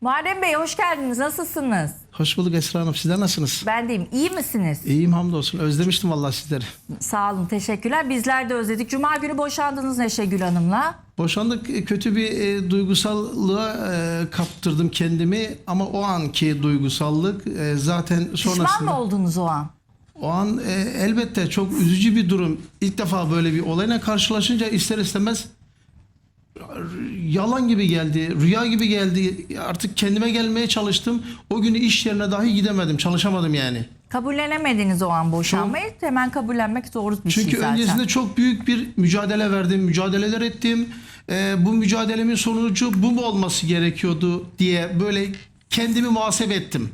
Muharrem Bey hoş geldiniz. Nasılsınız? Hoş bulduk Esra Hanım. Sizler nasılsınız? Ben deyim. İyi misiniz? İyiyim hamdolsun. Özlemiştim vallahi sizleri. Sağ olun. Teşekkürler. Bizler de özledik. Cuma günü boşandınız Neşegül Hanım'la. Boşandık. e, Kötü bir e, duygusallığa e, kaptırdım kendimi. Ama o anki duygusallık e, zaten sonrasında... Pişman mı oldunuz o an? O an e, elbette çok üzücü bir durum. İlk defa böyle bir olayla karşılaşınca ister istemez yalan gibi geldi, rüya gibi geldi. Artık kendime gelmeye çalıştım. O günü iş yerine dahi gidemedim, çalışamadım yani. Kabullenemediniz o an boşanmayı. Hemen kabullenmek zor bir Çünkü şey zaten. öncesinde çok büyük bir mücadele verdim, mücadeleler ettim. Ee, bu mücadelemin sonucu bu mu olması gerekiyordu diye böyle kendimi muhasebe ettim.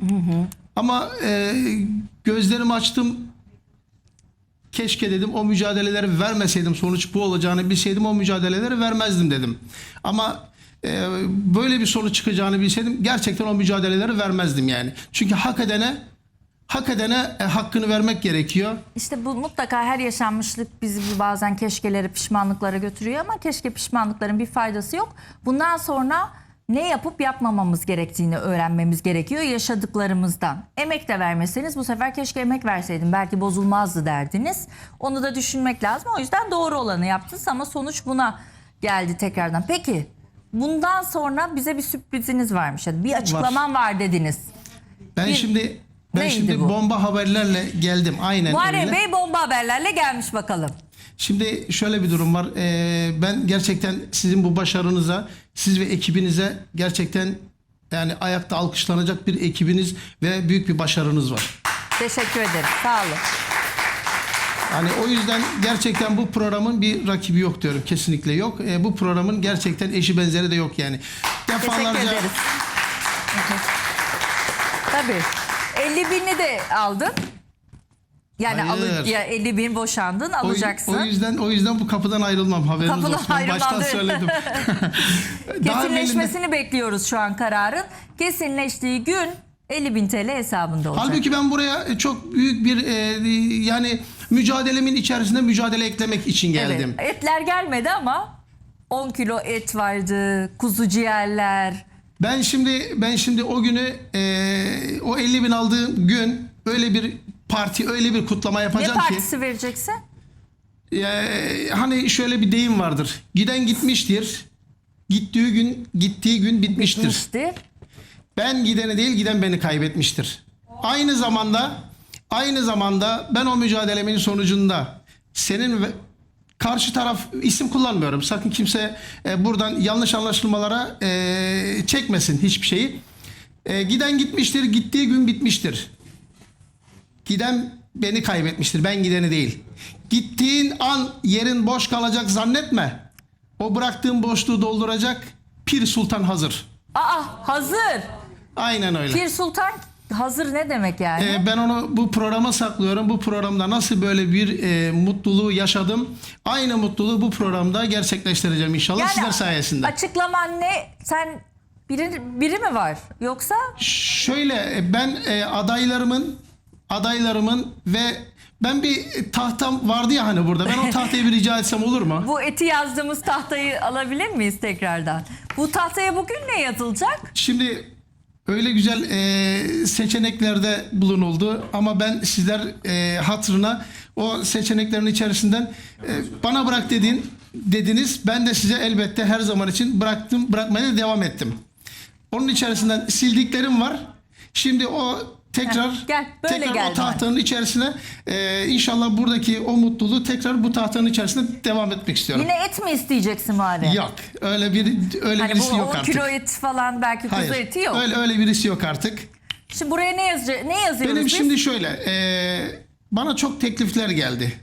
Ama e, gözlerimi açtım. Keşke dedim o mücadeleleri vermeseydim sonuç bu olacağını bilseydim o mücadeleleri vermezdim dedim. Ama e, böyle bir sonuç çıkacağını bilseydim gerçekten o mücadeleleri vermezdim yani. Çünkü hak edene hak edene e, hakkını vermek gerekiyor. İşte bu mutlaka her yaşanmışlık bizi bazen keşkeleri, pişmanlıklara götürüyor ama keşke pişmanlıkların bir faydası yok. Bundan sonra ne yapıp yapmamamız gerektiğini öğrenmemiz gerekiyor yaşadıklarımızdan. Emek de vermeseniz bu sefer keşke emek verseydim belki bozulmazdı derdiniz. Onu da düşünmek lazım. O yüzden doğru olanı yaptınız ama sonuç buna geldi tekrardan. Peki bundan sonra bize bir sürpriziniz varmış. Yani bir açıklaman var, dediniz. Ben Bir- şimdi ben şimdi bu? bomba haberlerle geldim aynen Muharrem öyle. Bey bomba haberlerle gelmiş bakalım. Şimdi şöyle bir durum var. Ee, ben gerçekten sizin bu başarınıza, siz ve ekibinize gerçekten yani ayakta alkışlanacak bir ekibiniz ve büyük bir başarınız var. Teşekkür ederim. Sağ olun. Hani o yüzden gerçekten bu programın bir rakibi yok diyorum. Kesinlikle yok. Ee, bu programın gerçekten eşi benzeri de yok yani. Teşekkür Defalarca ederiz. Tabii. 50 bini de aldın. Yani Hayır. alı, ya 50 bin boşandın o, alacaksın. o yüzden o yüzden bu kapıdan ayrılmam haberiniz Kapıdan olsun. Ayrılmam Baştan diyor. söyledim. Kesinleşmesini bekliyoruz şu an kararın. Kesinleştiği gün 50 bin TL hesabında olacak. Halbuki ben buraya çok büyük bir e, yani mücadelemin içerisinde mücadele eklemek için geldim. Evet. Etler gelmedi ama 10 kilo et vardı, kuzu ciğerler. Ben şimdi ben şimdi o günü e, o 50 bin aldığım gün öyle bir parti öyle bir kutlama Ne yapacağım ki partisi vereceksin? e, hani şöyle bir deyim vardır. Giden gitmiştir. Gittiği gün gittiği gün bitmiştir. Bitmişti. Ben gideni değil giden beni kaybetmiştir. Aynı zamanda aynı zamanda ben o mücadelemin sonucunda senin ve karşı taraf isim kullanmıyorum. Sakın kimse e, buradan yanlış anlaşılmalara e, çekmesin hiçbir şeyi. E, giden gitmiştir, gittiği gün bitmiştir. Giden beni kaybetmiştir. Ben gideni değil. Gittiğin an yerin boş kalacak zannetme. O bıraktığın boşluğu dolduracak Pir Sultan hazır. Aa hazır. Aynen öyle. Pir Sultan hazır ne demek yani? Ee, ben onu bu programa saklıyorum. Bu programda nasıl böyle bir e, mutluluğu yaşadım. Aynı mutluluğu bu programda gerçekleştireceğim inşallah sizler sayesinde. Açıklaman ne? Sen biri, biri mi var? Yoksa Şöyle e, ben e, adaylarımın adaylarımın ve ben bir tahtam vardı ya hani burada. Ben o tahtayı bir rica etsem olur mu? bu eti yazdığımız tahtayı alabilir miyiz tekrardan? Bu tahtaya bugün ne yazılacak? Şimdi öyle güzel e, seçeneklerde bulunuldu ama ben sizler e, hatırına o seçeneklerin içerisinden e, bana bırak dedin dediniz. Ben de size elbette her zaman için bıraktım, bırakmaya da devam ettim. Onun içerisinden sildiklerim var. Şimdi o tekrar Heh, gel, böyle tekrar gel o tahtanın içerisine e, inşallah buradaki o mutluluğu tekrar bu tahtanın içerisinde devam etmek istiyorum. Yine et mi isteyeceksin Muharrem? Yok. Öyle bir öyle Hani bu birisi 10 yok artık. kilo et falan belki kuzu eti yok. Öyle öyle birisi yok artık. Şimdi buraya ne yazacak? Ne yazıyoruz Benim biz? şimdi şöyle, e, bana çok teklifler geldi.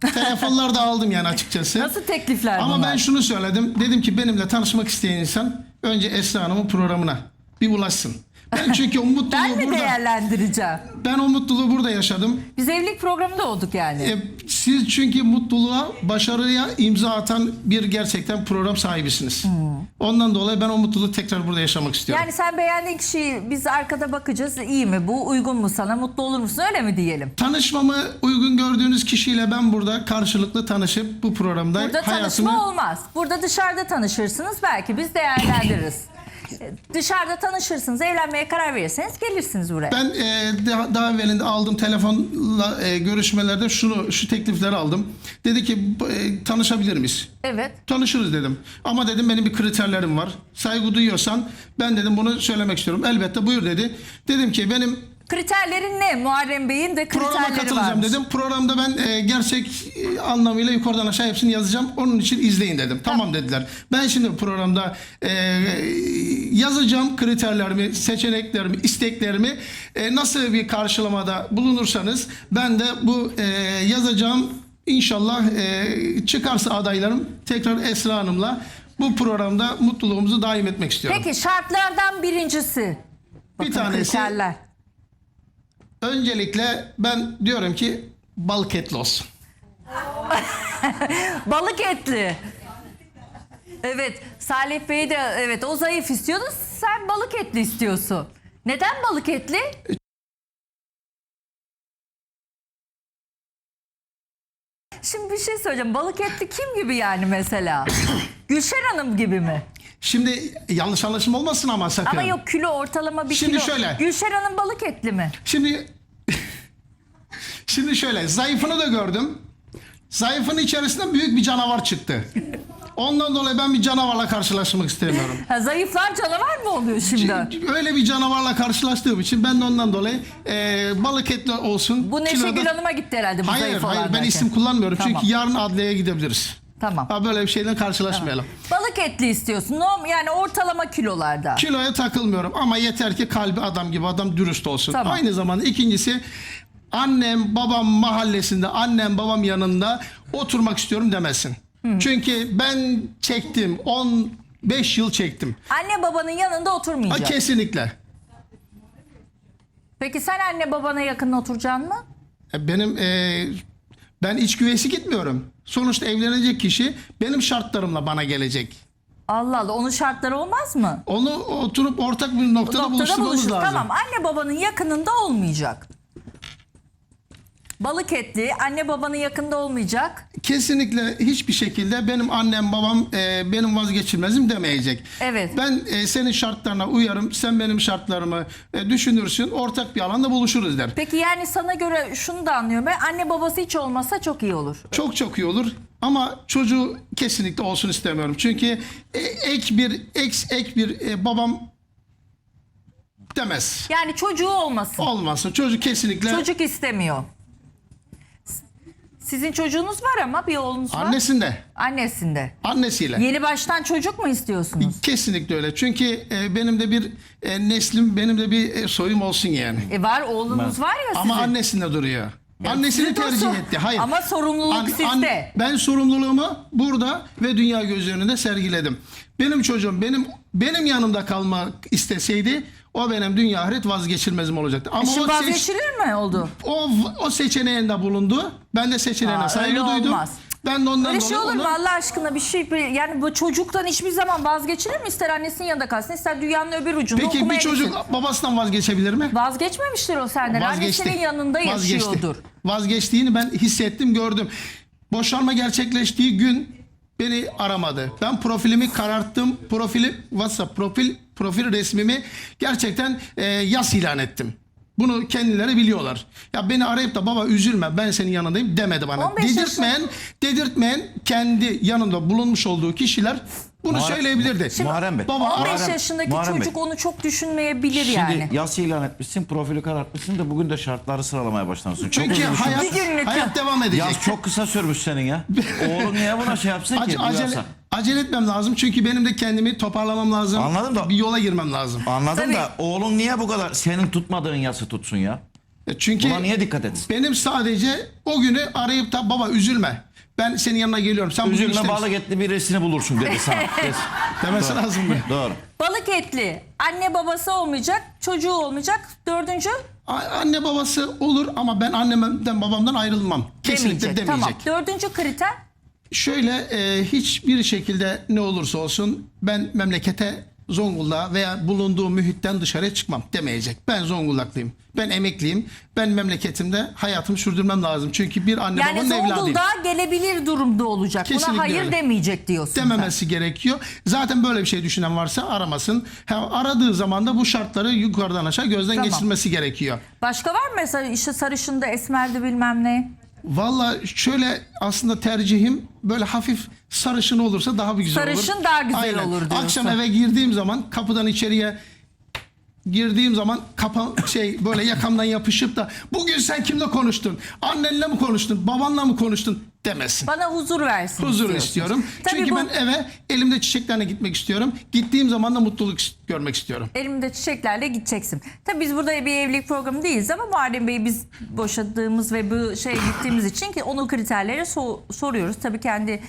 Telefonlar da aldım yani açıkçası. Nasıl teklifler Ama bunlar? ben şunu söyledim. Dedim ki benimle tanışmak isteyen insan önce Esra Hanım'ın programına bir ulaşsın. Ben çünkü o mutluluğu ben mi burada değerlendireceğim? ben o mutluluğu burada yaşadım. Biz evlilik programında olduk yani. E, siz çünkü mutluluğa, başarıya imza atan bir gerçekten program sahibisiniz. Hmm. Ondan dolayı ben o mutluluğu tekrar burada yaşamak istiyorum. Yani sen beğendiğin kişiyi biz arkada bakacağız. İyi mi bu? Uygun mu sana? Mutlu olur musun? Öyle mi diyelim? Tanışmamı uygun gördüğünüz kişiyle ben burada karşılıklı tanışıp bu programda Burada hayatımı tanışma olmaz. Burada dışarıda tanışırsınız. Belki biz değerlendiririz. Dışarıda tanışırsınız, evlenmeye karar verirseniz gelirsiniz buraya. Ben e, daha, daha evvelinde aldığım telefonla e, görüşmelerde şunu şu teklifleri aldım. Dedi ki e, tanışabilir miyiz? Evet. Tanışırız dedim. Ama dedim benim bir kriterlerim var. Saygı duyuyorsan ben dedim bunu söylemek istiyorum. Elbette buyur dedi. Dedim ki benim Kriterlerin ne? Muharrem Bey'in de programa kriterleri katılacağım varmış. dedim. Programda ben e, gerçek e, anlamıyla yukarıdan aşağı hepsini yazacağım. Onun için izleyin dedim. Tamam, dediler. Ben şimdi programda e, yazacağım kriterlerimi, seçeneklerimi, isteklerimi e, nasıl bir karşılamada bulunursanız ben de bu e, yazacağım İnşallah e, çıkarsa adaylarım tekrar Esra Hanım'la bu programda mutluluğumuzu daim etmek istiyorum. Peki şartlardan birincisi. Bakın tanesi- kriterler. Öncelikle ben diyorum ki balık etli olsun. Balık etli. Evet Salih Bey de evet o zayıf istiyordu. Sen balık etli istiyorsun. Neden balık etli? Şimdi bir şey söyleyeceğim. Balık etli kim gibi yani mesela? Gülşen Hanım gibi mi? Şimdi yanlış anlaşılma olmasın ama sakın. Ama yok kilo ortalama bir Şimdi kilo. şöyle. Gülşen Hanım balık etli mi? Şimdi Şimdi şöyle zayıfını da gördüm. Zayıfın içerisinde büyük bir canavar çıktı. Ondan dolayı ben bir canavarla karşılaşmak istemiyorum. Ha, zayıflar canavar mı oluyor şimdi? Öyle bir canavarla karşılaştığım için ben de ondan dolayı e, balık etli olsun. Bu Neşe kiloda- Hanım'a gitti herhalde bu Hayır zayıf hayır olan ben derken. isim kullanmıyorum. Tamam. Çünkü yarın adliyeye gidebiliriz. Tamam. Ha, böyle bir şeyden karşılaşmayalım. Balık etli istiyorsun. Yani ortalama kilolarda. Kiloya takılmıyorum ama yeter ki kalbi adam gibi adam dürüst olsun. Tamam. Aynı zamanda ikincisi annem babam mahallesinde annem babam yanında oturmak istiyorum demesin. Çünkü ben çektim 15 yıl çektim. Anne babanın yanında Ha, oturmayacak. kesinlikle. Peki sen anne babana yakın oturacaksın mı? E, Benim e, ben iç güveysi gitmiyorum. Sonuçta evlenecek kişi benim şartlarımla bana gelecek. Allah Allah onun şartları olmaz mı? Onu oturup ortak bir noktada, Noktada buluşturmamız buluşur. lazım. Tamam anne babanın yakınında olmayacak. Balık etli anne babanın yakında olmayacak. Kesinlikle hiçbir şekilde benim annem babam e, benim vazgeçilmezim demeyecek. Evet. Ben e, senin şartlarına uyarım, sen benim şartlarımı e, düşünürsün, ortak bir alanda buluşuruz der. Peki yani sana göre şunu da anlıyorum ben anne babası hiç olmasa çok iyi olur. Çok çok iyi olur ama çocuğu kesinlikle olsun istemiyorum. Çünkü e, ek bir eks ek bir e, babam demez. Yani çocuğu olmasın. Olmasın. Çocuk kesinlikle Çocuk istemiyor. Sizin çocuğunuz var ama bir oğlunuz var. annesinde, Annesinde. annesiyle. Yeni baştan çocuk mu istiyorsunuz? Kesinlikle öyle. Çünkü e, benim de bir e, neslim, benim de bir e, soyum olsun yani. E var oğlunuz var ya Ama sizin. annesinde duruyor. Annesini tercih etti. Hayır. Ama sorumluluk sizde. ben sorumluluğumu burada ve dünya gözü önünde sergiledim. Benim çocuğum benim benim yanımda kalmak isteseydi o benim dünya ahiret vazgeçilmezim olacaktı. Ama Şimdi o, seç- vazgeçilir mi oldu? o, o seçeneğinde bulundu. Ben de seçeneğine Aa, saygı öyle duydum. olmaz. Ben de ondan Öyle şey dolayı olur mu onu- Allah aşkına bir şey bir- yani bu çocuktan hiçbir zaman vazgeçilir mi? İster annesinin yanında kalsın ister dünyanın öbür ucunda Peki bir okumaya çocuk gitsin. babasından vazgeçebilir mi? Vazgeçmemiştir o senden. Annesinin yanında Vazgeçti. yaşıyordur. Vazgeçtiğini ben hissettim, gördüm. Boşanma gerçekleştiği gün beni aramadı. Ben profilimi kararttım. Profili WhatsApp profil profil resmimi gerçekten e, yas ilan ettim. Bunu kendileri biliyorlar. Ya beni arayıp da baba üzülme ben senin yanındayım demedi bana. 15 yaşında- Dedirtmeyen, dedirtmeyen kendi yanında bulunmuş olduğu kişiler bunu Muharrem- söyleyebilirdi. Muharrem Bey. Baba 15 Muharrem- yaşındaki Muharrem çocuk Bey. onu çok düşünmeyebilir Şimdi yani. yas ilan etmişsin, profili karartmışsın da bugün de şartları sıralamaya başlamışsın. Çok çünkü hayat, Bir günlük hayat devam edecek. Yaz çok kısa sürmüş senin ya. Oğlun niye buna şey yapsın ki? Acele, acele etmem lazım çünkü benim de kendimi toparlamam lazım. Anladım da- Bir yola girmem lazım. Anladım Tabii. da oğlun niye bu kadar senin tutmadığın yası tutsun ya? E Çünkü Buna niye dikkat etsin? benim sadece o günü arayıp da baba üzülme. Ben senin yanına geliyorum. Sen bugün Üzülme işte balık etli birisini bulursun dedi sana. Des- demesi lazım mı? Doğru. Balık etli. Anne babası olmayacak, çocuğu olmayacak. Dördüncü A- Anne babası olur ama ben annemden babamdan ayrılmam. Kesinlikle demeyecek. demeyecek. Tamam. Dördüncü kriter Şöyle e, hiçbir şekilde ne olursa olsun ben memlekete Zonguldak'a veya bulunduğu mühitten dışarıya çıkmam demeyecek. Ben Zonguldaklıyım. Ben emekliyim. Ben memleketimde hayatımı sürdürmem lazım. Çünkü bir anne Yani babanın evladıyım. Zonguldak'a gelebilir durumda olacak. Kesinlikle Buna hayır öyle. demeyecek diyorsun. sen. dememesi gerekiyor. Zaten böyle bir şey düşünen varsa aramasın. Ha, aradığı zaman da bu şartları yukarıdan aşağı gözden Tamam. geçirmesi gerekiyor. Başka var mı mesela işte sarışında esmerdi bilmem ne? Valla şöyle aslında tercihim böyle hafif sarışın olursa daha bir güzel olur. Sarışın daha güzel olur diyorsun. Akşam eve girdiğim zaman kapıdan içeriye girdiğim zaman kapa şey böyle yakamdan yapışıp da bugün sen kimle konuştun? Annenle mi konuştun? Babanla mı konuştun? demesin. Bana huzur versin. Huzur istiyorum. Tabii Çünkü bu ben eve elimde çiçeklerle gitmek istiyorum. Gittiğim zaman da mutluluk görmek istiyorum. elimde çiçeklerle gideceksin. Tabii biz burada bir evlilik programı değiliz ama Muharrem Bey'i biz boşadığımız ve bu şey gittiğimiz için ki onun kriterleri so- soruyoruz. Tabii kendi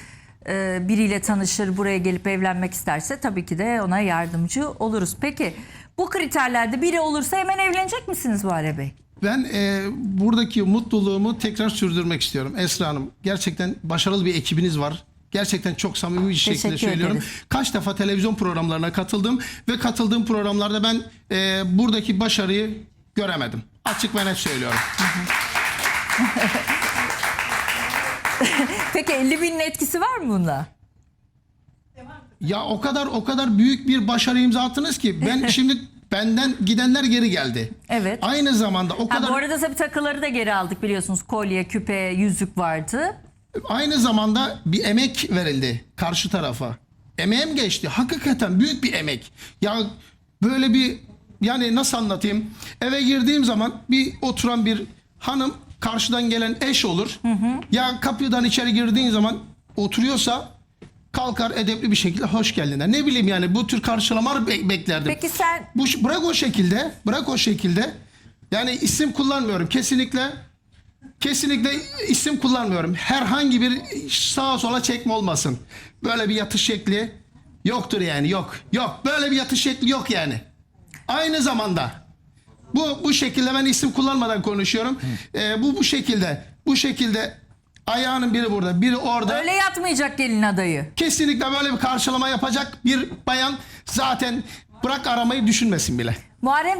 e, biriyle tanışır buraya gelip evlenmek isterse tabii ki de ona yardımcı oluruz. Peki bu kriterlerde biri olursa hemen evlenecek misiniz Muharrem Bey? Ben e, buradaki mutluluğumu tekrar sürdürmek istiyorum. Esra Hanım gerçekten başarılı bir ekibiniz var. Gerçekten çok samimi bir şekilde Teşekkür söylüyorum. ederiz. Kaç defa televizyon programlarına katıldım ve katıldığım programlarda ben e, buradaki başarıyı göremedim. Açık ve net söylüyorum. Peki 50 binin etkisi var mı bunda? Ya o kadar o kadar büyük bir başarı imza attınız ki ben şimdi benden gidenler geri geldi. Evet. Aynı zamanda o Ha, kadar bu arada tabii takıları da geri aldık biliyorsunuz. Kolye, küpe, yüzük vardı. Aynı zamanda bir emek verildi karşı tarafa. Emeğim geçti. Hakikaten büyük bir emek. Ya böyle bir yani nasıl anlatayım? Eve girdiğim zaman bir oturan bir hanım karşıdan gelen eş olur. Ya kapıdan içeri girdiğin zaman oturuyorsa kalkar edepli bir şekilde hoş geldin der. Ne bileyim yani bu tür karşılamalar be- beklerdim. Peki sen Bu bırak o şekilde, bırak o şekilde. Yani isim kullanmıyorum kesinlikle. Kesinlikle isim kullanmıyorum. Herhangi bir sağa sola çekme olmasın. Böyle bir yatış şekli yoktur yani yok. Yok böyle bir yatış şekli yok yani. Aynı zamanda bu bu şekilde ben isim kullanmadan konuşuyorum. Ee, bu bu şekilde bu şekilde ayağının biri burada, biri orada. öyle yatmayacak gelin adayı. Kesinlikle böyle bir karşılama yapacak bir bayan zaten bırak aramayı düşünmesin bile. Muharrem Bey